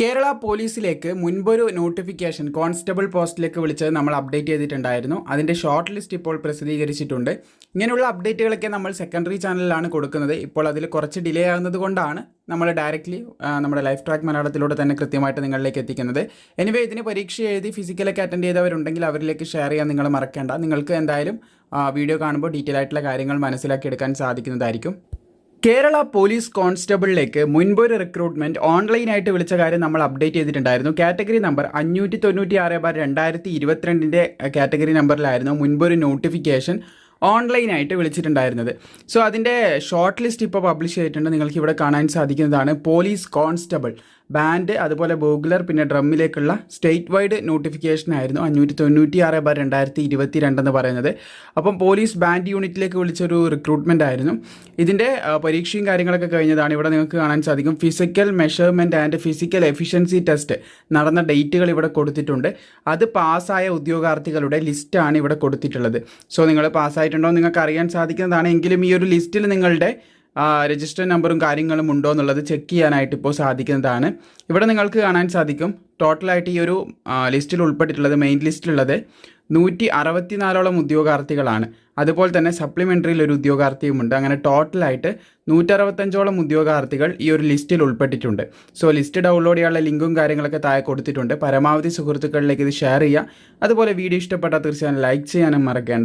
കേരള പോലീസിലേക്ക് മുൻപൊരു notification constable പോസ്റ്റിലേക്ക് വിളിച്ചത് നമ്മൾ അപ്ഡേറ്റ് ചെയ്തിട്ടുണ്ടായിരുന്നു. അതിന്റെ ഷോർട്ട് ലിസ്റ്റ് ഇപ്പോൾ പ്രസിദ്ധീകരിച്ചിട്ടുണ്ട്. ഇങ്ങനെയുള്ള അപ്ഡേറ്റുകളൊക്കെ നമ്മൾ സെക്കൻഡറി ചാനലിലാണ് കൊടുക്കുന്നത്. ഇപ്പോൾ അതിൽ കുറച്ച് ഡിലേ ആകുന്നത് കൊണ്ടാണ് നമ്മൾ ഡയറക്റ്റ്ലി നമ്മുടെ ലൈഫ് ട്രാക്ക് മലയാളത്തിലൂടെ തന്നെ കൃത്യമായിട്ട് നിങ്ങളിലേക്ക് എത്തിക്കുന്നത്. എനിവേ ഇതിന് പരീക്ഷ എഴുതി ഫിസിക്കലൊക്കെ അറ്റൻഡ് ചെയ്തവരുണ്ടെങ്കിൽ അവരിലേക്ക് ഷെയർ ചെയ്യാൻ നിങ്ങൾ മറക്കേണ്ട. നിങ്ങൾക്ക് എന്തായാലും വീഡിയോ കാണുമ്പോൾ ഡീറ്റെയിൽ ആയിട്ടുള്ള കാര്യങ്ങൾ മനസ്സിലാക്കി എടുക്കാൻ സാധിക്കുന്നതായിരിക്കും. കേരള പോലീസ് കോൺസ്റ്റബിളിലേക്ക് മുൻപൊരു റിക്രൂട്ട്മെന്റ് ഓൺലൈനായിട്ട് വിളിച്ച കാര്യം നമ്മൾ അപ്ഡേറ്റ് ചെയ്തിട്ടുണ്ടായിരുന്നു. കാറ്റഗറി നമ്പർ അഞ്ഞൂറ്റി തൊണ്ണൂറ്റി ആറ് ബാർ രണ്ടായിരത്തി ഇരുപത്തിരണ്ടിന്റെ കാറ്റഗറി നമ്പറിലായിരുന്നു മുൻപൊരു നോട്ടിഫിക്കേഷൻ ഓൺലൈനായിട്ട് വിളിച്ചിട്ടുണ്ടായിരുന്നത്. സോ അതിന്റെ ഷോർട്ട് ലിസ്റ്റ് ഇപ്പോൾ പബ്ലിഷ് ചെയ്തിട്ടുണ്ട്. നിങ്ങൾക്ക് ഇവിടെ കാണാൻ സാധിക്കുന്നതാണ് പോലീസ് കോൺസ്റ്റബിൾ. ബാൻഡ് അതുപോലെ ബോഗുലർ പിന്നെ ഡ്രമ്മിലേക്കുള്ള സ്റ്റേറ്റ് വൈഡ് നോട്ടിഫിക്കേഷൻ ആയിരുന്നു അഞ്ഞൂറ്റി തൊണ്ണൂറ്റി ആറ് ബാർ രണ്ടായിരത്തി ഇരുപത്തി രണ്ടെന്ന് പറയുന്നത്. അപ്പം പോലീസ് ബാൻഡ് യൂണിറ്റിലേക്ക് വിളിച്ചൊരു റിക്രൂട്ട്മെന്റ് ആയിരുന്നു. ഇതിന്റെ പരീക്ഷയും കാര്യങ്ങളൊക്കെ കഴിഞ്ഞതാണ്. ഇവിടെ നിങ്ങൾക്ക് കാണാൻ സാധിക്കും. Physical measurement and physical efficiency test നടന്ന ഡേറ്റുകൾ ഇവിടെ കൊടുത്തിട്ടുണ്ട്. അത് പാസ്സായ ഉദ്യോഗാർത്ഥികളുടെ ലിസ്റ്റാണ് ഇവിടെ കൊടുത്തിട്ടുള്ളത്. സോ നിങ്ങൾ പാസ്സായിട്ടുണ്ടോ നിങ്ങൾക്ക് അറിയാൻ സാധിക്കുന്നതാണ്. എങ്കിലും ഈ ഒരു ലിസ്റ്റിൽ നിങ്ങളുടെ രജിസ്റ്റർ നമ്പറും കാര്യങ്ങളും ഉണ്ടോ എന്നുള്ളത് ചെക്ക് ചെയ്യാനായിട്ട് ഇപ്പോൾ സാധിക്കുന്നതാണ്. ഇവിടെ നിങ്ങൾക്ക് കാണാൻ സാധിക്കും. ടോട്ടലായിട്ട് ഈ ഒരു ലിസ്റ്റിൽ ഉൾപ്പെട്ടിട്ടുള്ളത് മെയിൻ ലിസ്റ്റിലുള്ളത് നൂറ്റി അറുപത്തിനാലോളം ഉദ്യോഗാർത്ഥികളാണ്. അതുപോലെ തന്നെ സപ്ലിമെന്ററിയിൽ ഒരു ഉദ്യോഗാർത്ഥിയുമുണ്ട് അങ്ങനെ ടോട്ടലായിട്ട് നൂറ്ററുപത്തഞ്ചോളം ഉദ്യോഗാർത്ഥികൾ ഈ ഒരു ലിസ്റ്റിൽ ഉൾപ്പെട്ടിട്ടുണ്ട്. സോ ലിസ്റ്റ് ഡൗൺലോഡ് ചെയ്യാനുള്ള ലിങ്കും കാര്യങ്ങളൊക്കെ താഴെ കൊടുത്തിട്ടുണ്ട്. പരമാവധി സുഹൃത്തുക്കളിലേക്ക് ഇത് ഷെയർ ചെയ്യുക. അതുപോലെ വീഡിയോ ഇഷ്ടപ്പെട്ടാൽ തീർച്ചയായും ലൈക്ക് ചെയ്യാനും മറക്കേണ്ട.